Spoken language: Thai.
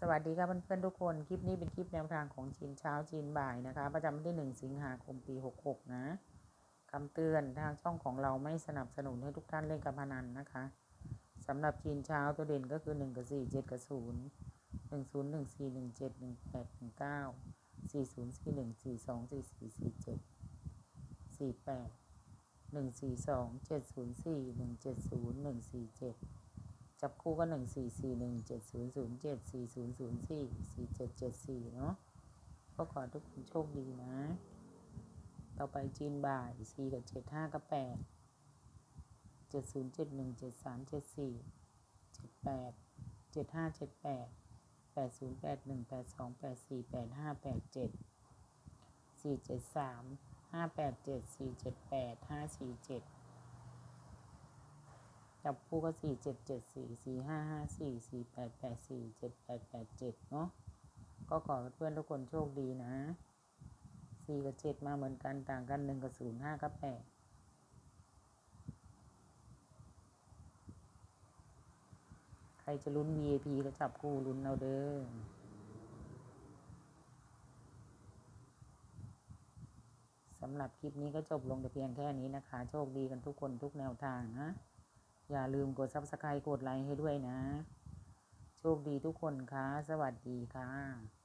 สวัสดีครับเพื่อนๆทุกคน คลิปนี้เป็นคลิปแนวทางของจีนเช้าจีนบ่ายนะคะ ประจำวันที่ 1 สิงหาคมปี 66 นะคำเตือนทางช่องของเราไม่สนับสนุนให้ทุกท่านเล่นการพนันนะคะสำหรับจีนเช้าตัวเด่นก็คือ 1 กับ 4 7 กับ 0 1 0 1 4 1 7 1 8 1 9 4 0 4 1 4 2 4 4 4 7 4 8 1 4 2 7 0 4 1 7 0 1 4 7 จับคู่ก็หนึ่งสี่สี่หนึ่งเจ็ดศูนย์ศูนย์เจ็ดสี่ศูนย์ศูนย์สี่สี่เจ็ดเจ็ดสี่เนาะก็ขอทุกคนโชคดีนะ ต่อไปจีนบ่ายสี่กับเจ็ดห้ากับแปดเจ็ดศูนย์เจ็ดหนึ่งเจ็ดสามเจ็ดสี่เจ็ดแปดเจ็ดห้าเจ็ดแปดแปดศูนย์แปดหนึ่งแปดสองแปดสี่แปดห้าแปดเจ็ดสี่เจ็ดสามห้าแปดเจ็ดสี่เจ็ดแปดห้าสี่เจ็ด จับคู่ก็สี่เจ็ดเจ็ดสี่สี่ห้าห้าสี่สี่แปดแปดสี่เจ็ดแปดแปดเจ็ดเนาะก็ขอให้เพื่อนทุกคนโชคดีนะสี่กับเจ็ดมาเหมือนกันต่างกันหนึ่งกับศูนย์ห้ากับแปดใครจะลุ้น VIP ก็จับคู่ลุ้นเอาเด้อสำหรับคลิปนี้ก็จบลงแต่เพียงแค่นี้นะคะ โชคดีกันทุกคนทุกแนวทางนะ อย่าลืมกด subscribe กดไลค์ให้ด้วยนะ โชคดีทุกคนค่ะ สวัสดีค่ะ